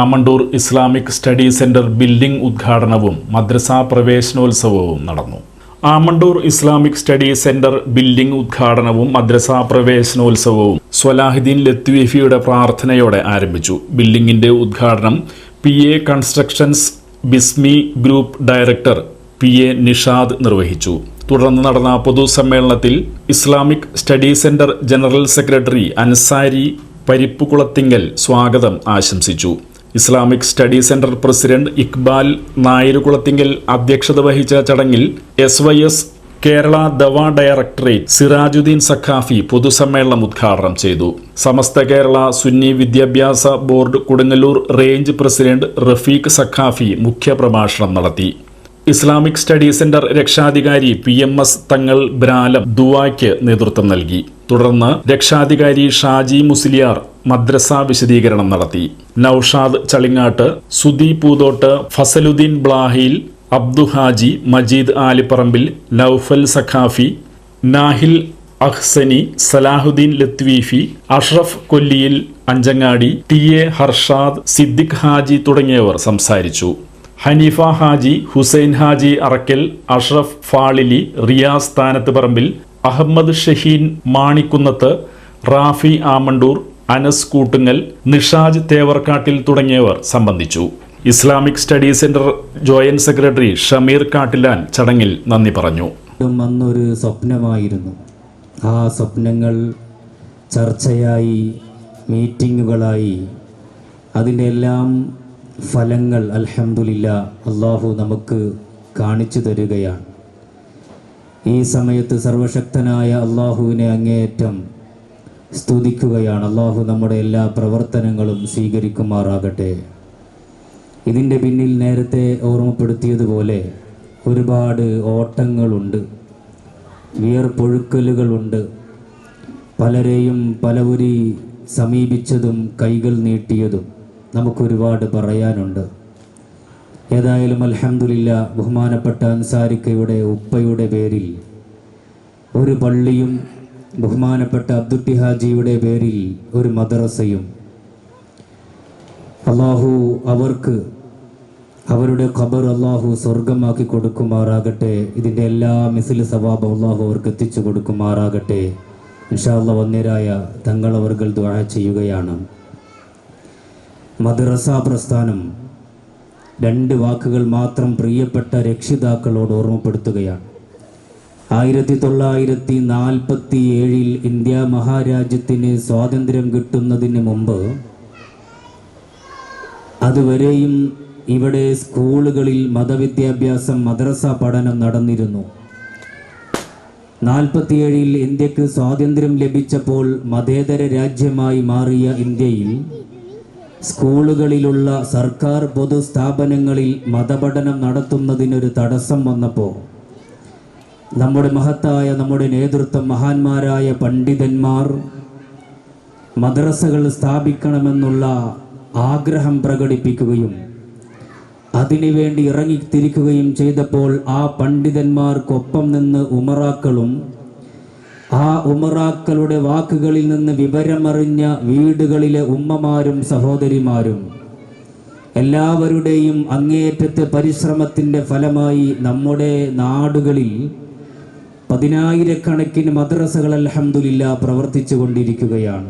Amandoor Islamic study centre building ഉദ്ഘാടനവും മദ്രസ പ്രവേശനോത്സവവും നടന്നു. Amandoor Islamic study centre building ഉദ്ഘാടനവും മദ്രസ പ്രവേശനോത്സവവും സ്വലാഹുദ്ദീൻ ലത്വീഫിയുടെ പ്രാർത്ഥനയോടെ ആരംഭിച്ചു. ബിൽഡിംഗിന്റെ ഉദ്ഘാടനം P A constructions Bismi group director P A Nishad നിർവഹിച്ചു. തുടർന്ന് നടന്ന പൊതുസമ്മേളനത്തിൽ Islamic study centre general secretary Ansari Parippukulathinkal സ്വാഗതം ആശംസിച്ചു. Islamic study centre president Iqbal Nayarukulathinkal അധ്യക്ഷത വഹിച്ച ചടങ്ങിൽ എസ് വൈ എസ് കേരള ദവ ഡയറക്ടറേറ്റ് സിറാജുദ്ദീൻ സഖാഫി പൊതുസമ്മേളനം ഉദ്ഘാടനം ചെയ്തു. സമസ്ത കേരള സുന്നി വിദ്യാഭ്യാസ board Kodungallur range president Rafeeq Saqafi മുഖ്യപ്രഭാഷണം നടത്തി. ഇസ്ലാമിക് സ്റ്റഡി സെന്റർ രക്ഷാധികാരി P M S Thangal Bralam ദുവായ്ക്ക് നേതൃത്വം നൽകി. തുടർന്ന് രക്ഷാധികാരി ഷാജി മുസ്ലിയാർ മദ്രസ വിശദീകരണം നടത്തി. നൌഷാദ് ചളിങ്ങാട്ട് സുദി പൂതോട്ട് ഫസലുദ്ദീൻ ബ്ലാഹിൽ അബ്ദു ഹാജി മജീദ് ആലിപ്പറമ്പിൽ നൌഫൽ സഖാഫി നാഹിൽ അഹ്സനി സലാഹുദ്ദീൻ ലത്വീഫി അഷ്റഫ് കൊല്ലിയിൽ അഞ്ചങ്ങാടി ടി എ ഹർഷാദ് സിദ്ദിഖ് ഹാജി തുടങ്ങിയവർ സംസാരിച്ചു. ഹനീഫ ഹാജി ഹുസൈൻ ഹാജി അറക്കൽ അഷ്റഫ് ഫാളിലി റിയാസ് സ്ഥാനത്ത് പറമ്പിൽ അഹമ്മദ് ഷഹീൻ മാണിക്കുന്നത്ത് റാഫി ആമണ്ടൂർ അനസ് കൂട്ടുങ്ങൽ നിഷാജ് തേവർക്കാട്ടിൽ തുടങ്ങിയവർ സംബന്ധിച്ചു. Islamic study centre joint secretary Shameer Kattilan ചടങ്ങിൽ നന്ദി പറഞ്ഞു. അന്നൊരു സ്വപ്നമായിരുന്നു. ആ സ്വപ്നങ്ങൾ ചർച്ചയായി മീറ്റിങ്ങുകളായി. അതിന്റെ എല്ലാം ഫലങ്ങൾ അൽഹംദുലില്ല അള്ളാഹു നമുക്ക് കാണിച്ചു തരികയാണ്. ഈ സമയത്ത് സർവശക്തനായ അള്ളാഹുവിനെ അങ്ങേയറ്റം സ്തുതിക്കുകയാണ്. അള്ളാഹു നമ്മുടെ എല്ലാ പ്രവർത്തനങ്ങളും സ്വീകരിക്കുമാറാകട്ടെ. ഇതിന്റെ പിന്നിൽ നേരത്തെ ഓർമ്മപ്പെടുത്തിയതുപോലെ ഒരുപാട് ഓട്ടങ്ങളുണ്ട് വിയർപ്പൊഴുക്കലുകളുണ്ട്. പലരെയും പലവരി സമീപിച്ചതും കൈകൾ നീട്ടിയതും നമുക്കൊരുപാട് പറയാനുണ്ട്. ഏതായാലും അലഹമില്ല ബഹുമാനപ്പെട്ട അൻസാരിക്കയുടെ ഉപ്പയുടെ പേരിൽ ഒരു പള്ളിയും ബഹുമാനപ്പെട്ട അബ്ദുട്ടി ഹാജിയുടെ പേരിൽ ഒരു മദ്രസയും. അള്ളാഹു അവർക്ക് അവരുടെ ഖബർ അള്ളാഹു സ്വർഗമാക്കി കൊടുക്കുമാറാകട്ടെ. ഇതിന്റെ എല്ലാ മിസിൽ സവാബ് അള്ളാഹു അവർക്ക് എത്തിച്ചു കൊടുക്കുമാറാകട്ടെ. ഇൻഷാല്ല വന്നേരായ തങ്ങളവർകൾ ദ്വാഴ ചെയ്യുകയാണ്. മദ്രസ പ്രസ്ഥാനം രണ്ട് വാക്കുകൾ മാത്രം പ്രിയപ്പെട്ട രക്ഷിതാക്കളോട് ഓർമ്മപ്പെടുത്തുകയാണ്. ആയിരത്തി തൊള്ളായിരത്തി നാൽപ്പത്തി ഏഴിൽ ഇന്ത്യ മഹാരാജ്യത്തിന് സ്വാതന്ത്ര്യം കിട്ടുന്നതിന് മുമ്പ് അതുവരെയും ഇവിടെ സ്കൂളുകളിൽ മതവിദ്യാഭ്യാസം മദ്രസ പഠനം നടന്നിരുന്നു. നാൽപ്പത്തിയേഴിൽ ഇന്ത്യയ്ക്ക് സ്വാതന്ത്ര്യം ലഭിച്ചപ്പോൾ മതേതര രാജ്യമായി മാറിയ ഇന്ത്യയിൽ സ്കൂളുകളിലുള്ള സർക്കാർ പൊതുസ്ഥാപനങ്ങളിൽ മതപഠനം നടത്തുന്നതിനൊരു തടസ്സം വന്നപ്പോൾ നമ്മുടെ മഹത്തായ നമ്മുടെ നേതൃത്വം മഹാന്മാരായ പണ്ഡിതന്മാർ മദ്രസകൾ സ്ഥാപിക്കണമെന്നുള്ള ആഗ്രഹം പ്രകടിപ്പിക്കുകയും അതിനുവേണ്ടി ഇറങ്ങിത്തിരിക്കുകയും ചെയ്തപ്പോൾ ആ പണ്ഡിതന്മാർക്കൊപ്പം നിന്ന് ഉമറാക്കളും ആ ഉമറാക്കളുടെ വാക്കുകളിൽ നിന്ന് വിവരമറിഞ്ഞ വീടുകളിലെ ഉമ്മമാരും സഹോദരിമാരും എല്ലാവരുടെയും അങ്ങേയറ്റത്തെ പരിശ്രമത്തിന്റെ ഫലമായി നമ്മുടെ നാടുകളിൽ പതിനായിരക്കണക്കിന് മദ്രസകൾ അലഹമില്ല പ്രവർത്തിച്ചു കൊണ്ടിരിക്കുകയാണ്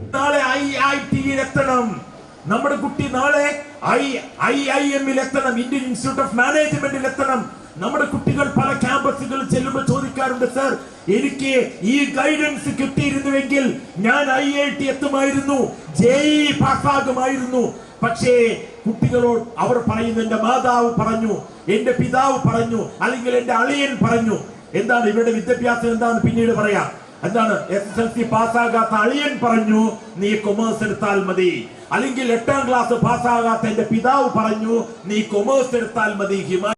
നമ്മുടെ കുട്ടി നാളെ ഐ ഐ ഐ എമ്മിൽ എത്തണം ഇന്ത്യൻ ഇൻസ്റ്റിറ്റ്യൂട്ട് ഓഫ് മാനേജ്മെന്റിൽ എത്തണം. നമ്മുടെ കുട്ടികൾ പല ക്യാമ്പസുകളിൽ ചെല്ലുമ്പോൾ ചോദിക്കാറുണ്ട് സർ എനിക്ക് ഈ ഗൈഡൻസ് കിട്ടിയിരുന്നുവെങ്കിൽ ഞാൻ ഐ ഐ ടി എത്തുമായിരുന്നു ജെഇ പാസ്സാകുമായിരുന്നു. പക്ഷേ കുട്ടികളോട് അവർ പറയുന്നു എന്റെ മാതാവ് പറഞ്ഞു എന്റെ പിതാവ് പറഞ്ഞു അല്ലെങ്കിൽ എന്റെ അളിയൻ പറഞ്ഞു. എന്താണ് ഇവരുടെ വിദ്യാഭ്യാസം എന്താണ്? പിന്നീട് പറയാം. എന്താണ്? എസ് എൽ സി പാസ്സാകാത്ത അളിയൻ പറഞ്ഞു നീ കൊമേഴ്സ് എടുത്താൽ മതി. അല്ലെങ്കിൽ എട്ടാം ക്ലാസ് പാസ്സാകാത്ത എന്റെ പിതാവ് പറഞ്ഞു നീ കൊമേഴ്സ് എടുത്താൽ മതി ഹിമാ